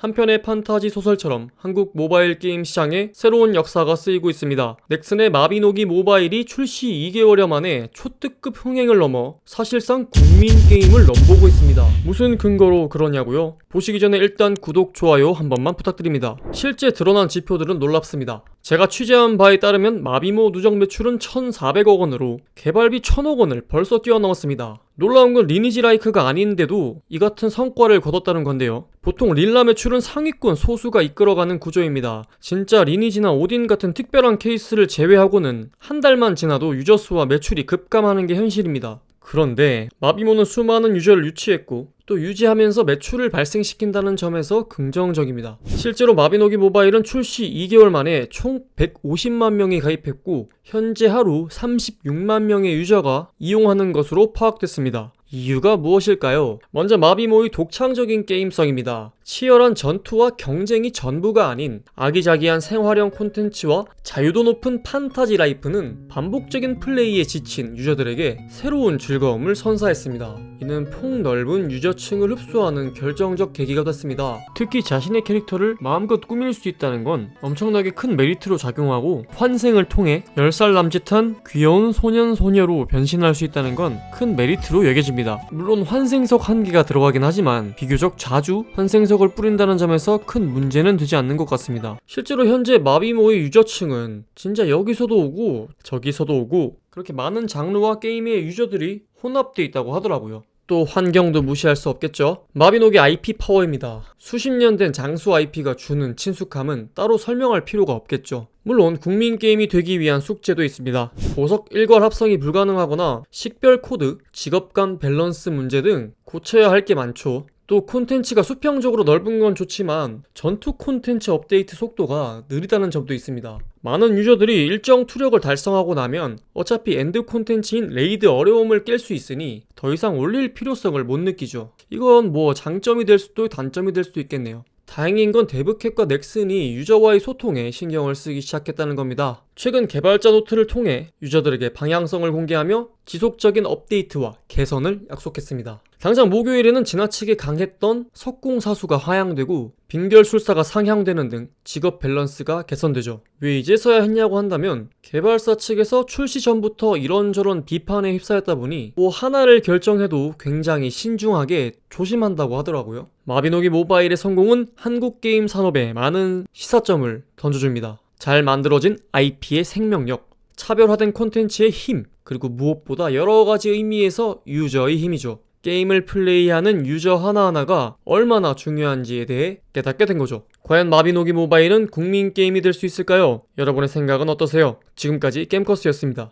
한편의 판타지 소설처럼 한국 모바일 게임 시장에 새로운 역사가 쓰이고 있습니다. 넥슨의 마비노기 모바일이 출시 2개월여 만에 초특급 흥행을 넘어 사실상 국민 게임을 넘보고 있습니다. 무슨 근거로 그러냐고요? 보시기 전에 일단 구독, 좋아요 한 번만 부탁드립니다. 실제 드러난 지표들은 놀랍습니다. 제가 취재한 바에 따르면 마비모 누적 매출은 1,400억 원으로 개발비 1,000억 원을 벌써 뛰어넘었습니다. 놀라운 건 리니지 라이크가 아닌데도 이 같은 성과를 거뒀다는 건데요. 보통 릴라 매출은 상위권 소수가 이끌어가는 구조입니다. 진짜 리니지나 오딘 같은 특별한 케이스를 제외하고는 한 달만 지나도 유저 수와 매출이 급감하는 게 현실입니다. 그런데 마비모는 수많은 유저를 유치했고 또 유지하면서 매출을 발생시킨다는 점에서 긍정적입니다. 실제로 마비노기 모바일은 출시 2개월 만에 총 150만 명이 가입했고 현재 하루 36만 명의 유저가 이용하는 것으로 파악됐습니다. 이유가 무엇일까요? 먼저 마비모의 독창적인 게임성입니다. 치열한 전투와 경쟁이 전부가 아닌 아기자기한 생활형 콘텐츠와 자유도 높은 판타지 라이프는 반복적인 플레이에 지친 유저들에게 새로운 즐거움을 선사했습니다. 이는 폭넓은 유저층을 흡수하는 결정적 계기가 됐습니다. 특히 자신의 캐릭터를 마음껏 꾸밀 수 있다는 건 엄청나게 큰 메리트로 작용하고 환생을 통해 10살 남짓한 귀여운 소년 소녀로 변신할 수 있다는 건 큰 메리트로 여겨집니다. 물론 환생석 한 개가 들어가긴 하지만 비교적 자주 환생석을 뿌린다는 점에서 큰 문제는 되지 않는 것 같습니다. 실제로 현재 마비모의 유저층은 진짜 여기서도 오고 저기서도 오고 그렇게 많은 장르와 게임의 유저들이 혼합돼 있다고 하더라고요. 또 환경도 무시할 수 없겠죠. 마비노기 IP 파워입니다. 수십 년 된 장수 IP가 주는 친숙함은 따로 설명할 필요가 없겠죠. 물론 국민 게임이 되기 위한 숙제도 있습니다. 보석 일괄 합성이 불가능하거나 식별 코드, 직업 간 밸런스 문제 등 고쳐야 할 게 많죠. 또 콘텐츠가 수평적으로 넓은 건 좋지만 전투 콘텐츠 업데이트 속도가 느리다는 점도 있습니다. 많은 유저들이 일정 투력을 달성하고 나면 어차피 엔드 콘텐츠인 레이드 어려움을 깰 수 있으니 더 이상 올릴 필요성을 못 느끼죠. 이건 뭐 장점이 될 수도 단점이 될 수도 있겠네요. 다행인 건 데브캣과 넥슨이 유저와의 소통에 신경을 쓰기 시작했다는 겁니다. 최근 개발자 노트를 통해 유저들에게 방향성을 공개하며 지속적인 업데이트와 개선을 약속했습니다. 당장 목요일에는 지나치게 강했던 석궁사수가 하향되고 빙결술사가 상향되는 등 직업 밸런스가 개선되죠. 왜 이제서야 했냐고 한다면 개발사 측에서 출시 전부터 이런저런 비판에 휩싸였다 보니 뭐 하나를 결정해도 굉장히 신중하게 조심한다고 하더라고요. 마비노기 모바일의 성공은 한국 게임 산업에 많은 시사점을 던져줍니다. 잘 만들어진 IP의 생명력, 차별화된 콘텐츠의 힘, 그리고 무엇보다 여러 가지 의미에서 유저의 힘이죠. 게임을 플레이하는 유저 하나하나가 얼마나 중요한지에 대해 깨닫게 된 거죠. 과연 마비노기 모바일은 국민 게임이 될 수 있을까요? 여러분의 생각은 어떠세요? 지금까지 게임커스였습니다.